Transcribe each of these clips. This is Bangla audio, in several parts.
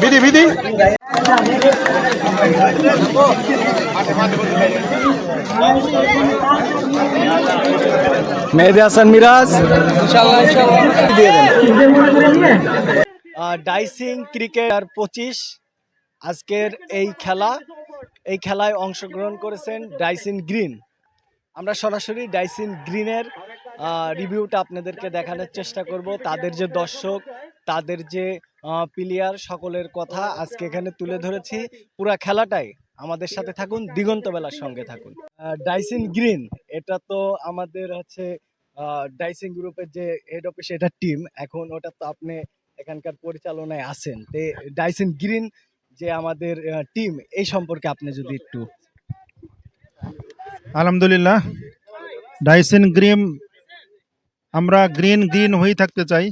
বিধি বিধি। মেহেদি হাসান মিরাজ। ডাইসিং ক্রিকেট আর পঁচিশ। আজকের এই খেলা এই খেলায় অংশগ্রহণ করেছেন ডাইসিন গ্রিন আমরা সরাসরি ডাইসিন গ্রিনের রিভিউটা আপনাদেরকে দেখানোর চেষ্টা করব। তাদের যে দর্শক তাদের যে প্লেয়ার সকলের কথা আজকে এখানে তুলে ধরেছি। পুরো খেলাটাই আমাদের সাথে থাকুন দিগন্ত বেলার সঙ্গে থাকুন। ডাইসিন গ্রিন এটা তো আমাদের হচ্ছে ডাইসিং গ্রুপের যে হেড অফিস এটা টিম এখন ওটা তো আপনি এখানকার পরিচালনায় আছেন। তে ডাইসিন গ্রিন যে আমাদের টিম এই সম্পর্কে আপনি যদি একটু আলহামদুলিল্লাহ। ডাইসেন গ্রিন আমরা গ্রিন গ্রিন হয়ে থাকতে চাই।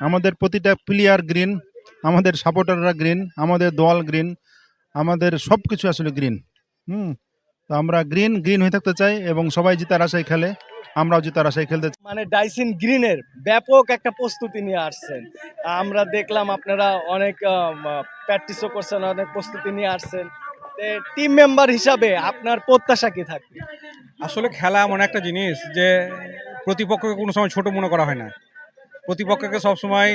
আমাদের প্রতিটা প্লেয়ার গ্রিন আমাদের সাপোর্টাররা গ্রিন আমাদের দল গ্রিন আমাদের সব কিছু আসলে গ্রিন হুম? তো আমরা গ্রিন গ্রিন হয়ে থাকতে চাই এবং সবাই জিতার আশায় খেলে আমরাও জিতার আশায় খেলতে চাই। মানে ডাইসিন গ্রিনের ব্যাপক একটা প্রস্তুতি নিয়ে আসছেন। আমরা দেখলাম আপনারা অনেক প্র্যাকটিসও করছেন অনেক প্রস্তুতি নিয়ে আসছেন। টিম মেম্বার হিসাবে আপনার প্রত্যাশা কি থাকবে? আসলে খেলা এমন একটা জিনিস যে প্রতিপক্ষকে কোনো সময় ছোট মনে করা হয় না। প্রতিপক্ষকে সবসময়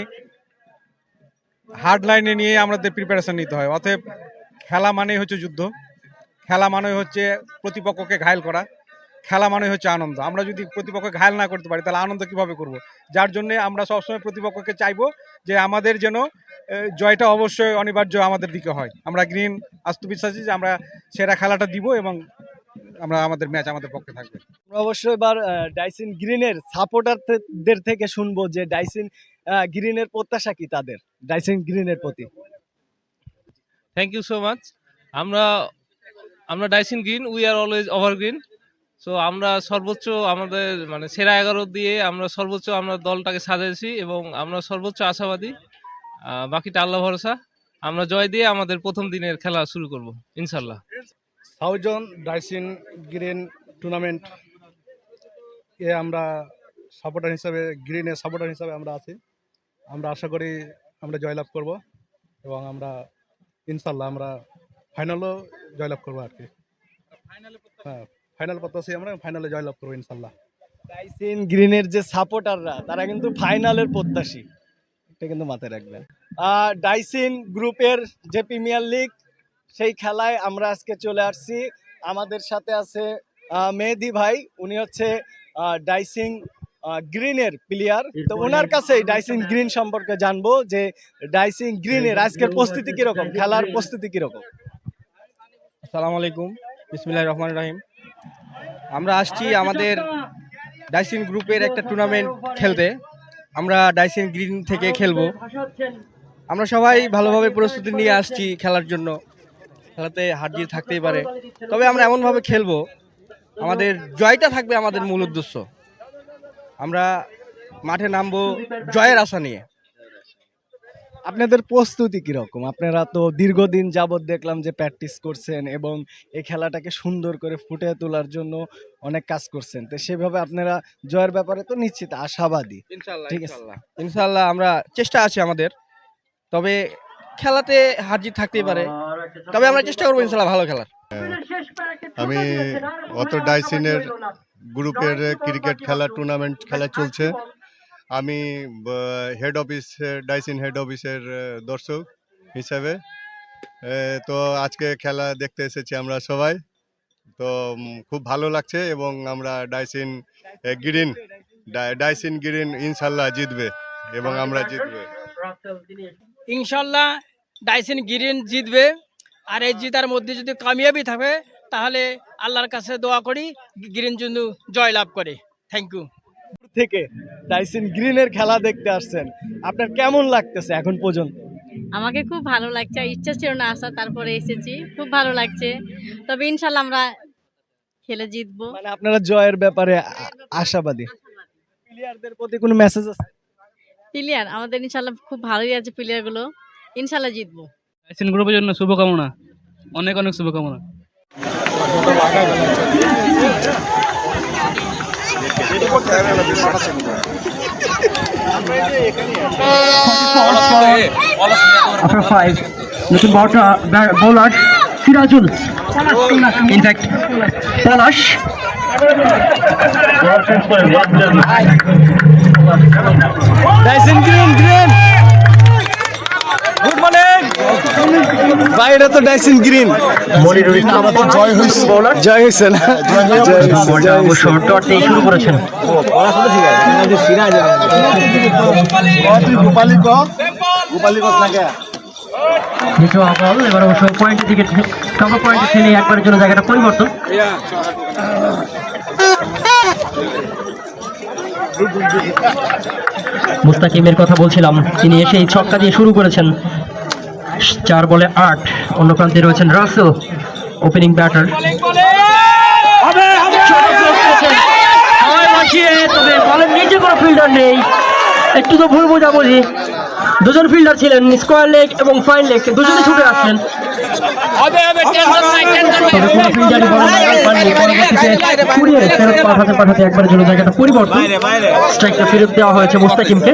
হার্ড লাইনে নিয়ে আমাদের প্রিপারেশন নিতে হয়। অতএব খেলা মানেই হচ্ছে যুদ্ধ। খেলা মানে হচ্ছে প্রতিপক্ষকে ঘায়ল করা। খেলা মানে হচ্ছে আনন্দ। আমরা যদি প্রতিপক্ষকে ঘায়ল না করতে পারি, তাহলে আনন্দ কীভাবে করব? যার জন্য আমরা সবসময় প্রতিপক্ষকে চাইব যে আমাদের যেন জয়টা অবশ্যই অনিবার্য আমাদের দিকে হয়। আমরা গ্রিন আত্মবিশ্বাসী যে আমরা সেরা খেলাটা দিব এবং আমরা আমাদের ম্যাচ আমাদের পক্ষে থাকবে। আমরা অবশ্যই এবার ডাইসিন গ্রিনের সাপোর্টারদের থেকে শুনব যে ডাইসিন গ্রিনের প্রত্যাশা কি তাদের? ডাইসিন গ্রিনের প্রতি। থ্যাংক ইউ সো মাচ আমরা আমরা ডাইসিন green we are always over green so আমরা সর্বোচ্চ আমাদের মানে সেরা এগারো দিয়ে আমরা সর্বোচ্চ আমরা দলটাকে সাজাইছি এবং আমরা সর্বোচ্চ আশাবাদী। আহ, বাকিটা আল্লাহ ভরসা। আমরা জয় দিয়ে আমাদের প্রথম দিনের খেলা শুরু করব ইনশাল্লাহ সাউজন ডাইসিন গ্রিন টুর্নামেন্ট এ আমরা সাপোর্টার হিসাবে গ্রিনের সাপোর্টার হিসাবে আমরা আছি। আমরা আশা করি আমরা জয়লাভ করব এবং আমরা ইনশাল্লাহ আমরা ফাইনালও জয়লাভ করব আর কি। হ্যাঁ ফাইনাল প্রত্যাশী আমরা ফাইনালে জয়লাভ করব ইনশাল্লাহ ডাইসিন গ্রিনের যে সাপোর্টাররা তারা কিন্তু ফাইনালের প্রত্যাশী। এটা কিন্তু মাথায় রাখবেন। ডাইসিন গ্রুপের যে প্রিমিয়ার লিগ সেই খেলায় আমরা আজকে চলে আসছি। আমাদের সাথে আছে মেহেদি ভাই উনি হচ্ছে ডাইসিং গ্রিনের প্লেয়ার তো ওনার কাছে ডাইসিং গ্রিন সম্পর্কে জানব যে ডাইসিং গ্রিনের আজকের প্রস্তুতি কীরকম? খেলার প্রস্তুতি কীরকম? আসসালামু আলাইকুম। বিসমিল্লাহির রহমান রহিম। আমরা আসছি আমাদের ডাইসিন গ্রুপের একটা টুর্নামেন্ট খেলতে। আমরা ডাইসিন গ্রিন থেকে খেলব। আমরা সবাই ভালোভাবে প্রস্তুতি নিয়ে আসছি খেলার জন্য। খেলাতে হার জিত থাকতেই পারে। তবে আমরা এমনভাবে খেলব আমাদের জয়টা থাকবে আমাদের মূল উদ্দেশ্য। আমরা মাঠে নামবো জয়ের আশা নিয়ে। আপনাদের প্রস্তুতি কীরকম? আপনারা তো দীর্ঘদিন যাবৎ দেখলাম যে প্র্যাকটিস করছেন এবং এই খেলাটাকে সুন্দর করে ফুটে তোলার জন্য অনেক কাজ করছেন। তো সেভাবে আপনারা জয়ের ব্যাপারে তো নিশ্চিত আশাবাদী। ঠিক আছে। ইনশাল্লাহ আমরা চেষ্টা আছে আমাদের। তবে খেলাতে হার জিত থাকতেই পারে। তবে আমরা চেষ্টা করব ইনশাল্লাহ ভালো খেলার। আমি অত ডাইসিনের গ্রুপের ক্রিকেট খেলা, টুর্নামেন্ট খেলা চলছে। আমি হেড অফিস ডাইসিন হেড অফিসের দর্শক হিসাবে। তো আজকে খেলা দেখতে এসেছি আমরা সবাই। তো খুব ভালো লাগছে এবং আমরা ডাইসিন গ্রিন ডাইসিন গ্রিন ইনশাল্লাহ জিতবে এবং আমরা জিতবে। ইনশাল্লাহ ডাইসিন গ্রিন জিতবে। আর এই জিতার মধ্যে যদি কামিয়াবি থাকে তাহলে আল্লাহর কাছে দোয়া করি গ্রিন জন্য জয় লাভ করে থ্যাংক ইউ থেকে ডাইসিন গ্রিনের খেলা দেখতে আসছেন। আপনার কেমন লাগতেছে এখন পর্যন্ত? আমাকে খুব ভালো লাগছে ইচ্ছা ছিল না আসা তারপরে এসেছি। খুব ভালো লাগছে। তবে ইনশাল্লাহ আমরা খেলে জিতবো। মানে আপনারা জয়ের ব্যাপারে আশাবাদী। প্লেয়ারদের প্রতি কোনো মেসেজ আছে? প্লেয়ার আমাদের ইনশাল্লাহ খুব ভালোই আছে প্লেয়ারগুলো ইনশাল্লাহ জিতবো। ডাইসিন গ্রুপের জন্য শুভকামনা। অনেক অনেক শুভকামনা। bowler ডাইসিন গ্রিন গ্রিন গুড মর্নিং বাইরে তো ডাইসিন গ্রিন জয় হয়েছে। জয় হয়েছে না? জয় হয়েছে, বলটা জয় অবশ্য হয়েছে। ডট দিয়ে শুরু করেছেন। দ্বিতীয় বল এবার অবশ্য পয়েন্টের দিকে কভার পয়েন্টে ঠেলে একবারের জন্য জায়গাটা পরিবর্তন। মুস্তাকিমের কথা বলছিলাম। তিনি এসে এই ছক্কা দিয়ে শুরু করেছেন। চার বলে আট। অন্য প্রান্তে রয়েছেন রাসেল ওপেনিং ব্যাটার তবে বলের নিচে কোনো ফিল্ডার নেই। একটু তো ভুল বোঝাবুঝি। দুজন ফিল্ডার ছিলেন স্কোয়ার লেগ এবং ফাইন লেগ দুজনে ছুটে আসলেন। তবে হবে টেনশন নাই টেনশন পাননি। পরবর্তীতে ফেরত পাঠাতে পাঠাতে একবারের জন্য জায়গাটা পরিবর্তন স্ট্রাইকটা ফেরত দেওয়া হয়েছে মুস্তাকিমকে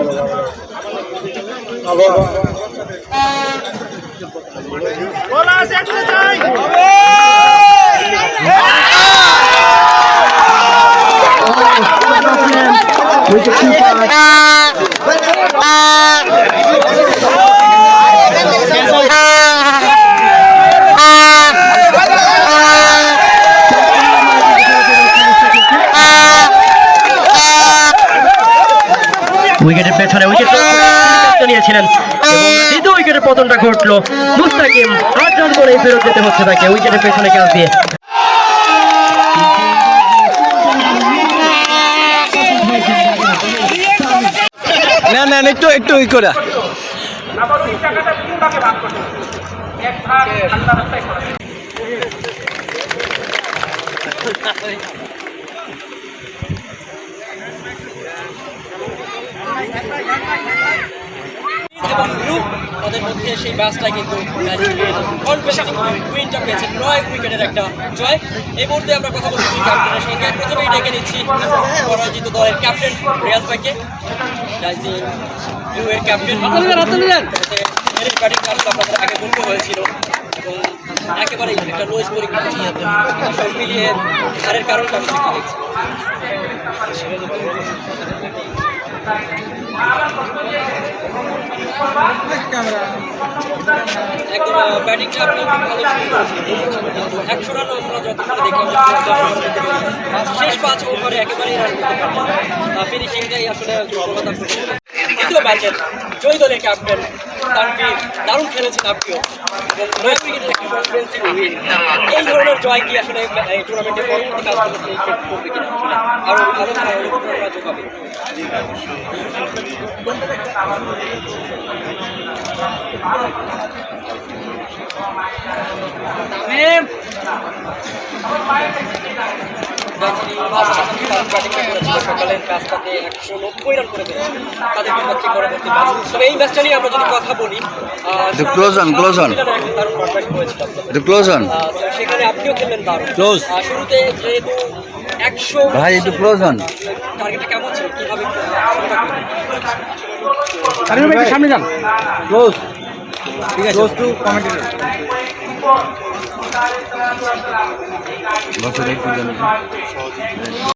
উইকেট উইকেটের পেছনে উইকেট নিয়েছিলেন এবং দ্বিতীয় উইকেটের পতনটা ঘটলো। মুস্তাকিম আট রান করে ফেরত যেতে হচ্ছে তাকে উইকেটের পেছনে ক্যাচ দিয়ে। না না একটু একটু ই করে। তাদের মধ্যে সেই ম্যাচটা কিন্তু উইনটা পেয়েছে। নয় উইকেটের একটা জয়। এই মুহূর্তে আমরা কথা বলছি ক্যাপ্টেনের সঙ্গে। প্রথমেই ডেকে নিচ্ছি পরাজিত দলের ক্যাপ্টেন রিয়াজ ভাইকে। এর ক্যাপ্টেন ব্যাটিং আপনাদের আগে বলতে হয়েছিল। এবং একেবারেই একটা লোয়েস পরীক্ষা সব মিলিয়ে হারের কারণটা আমি দেখছি একদম ব্যাটিংটা আপনি ভালো একশো আমরা যতক্ষণ দেখলাম শেষ পাঁচ ওভারে একেবারেই রান করতে আসলে দুর্বলতা। দ্বিতীয় ম্যাচের জয়ী দলের ক্যাপ্টেন তানভীর দারুণ আপনিও এবং নয় কনফিডেন্সিভ উইন এই ধরনের জয় কি আসলে এই টুর্নামেন্টের পরবর্তী ইফেক্ট করবে কিনা আরও আরও যোগাবে সকালের ম্যাচটাতে একশো নব্বই রান করে দিয়েছে তাদের বিপক্ষে পরবর্তী ম্যাচ তবে এই ম্যাচটা নিয়ে আমরা যদি কথা বলি ক্লোজ হন সেখানে আপনিও খেললেন দারুণ। Close. শুরুতে যেহেতু একশো ভাই একটু ক্লোজ হন। টার্গেটটা কেমন ছিল? কীভাবে সামনে যান। ক্লোজ ঠিক আছে। ক্লোজ টু কমেন্টেটর বছর একটু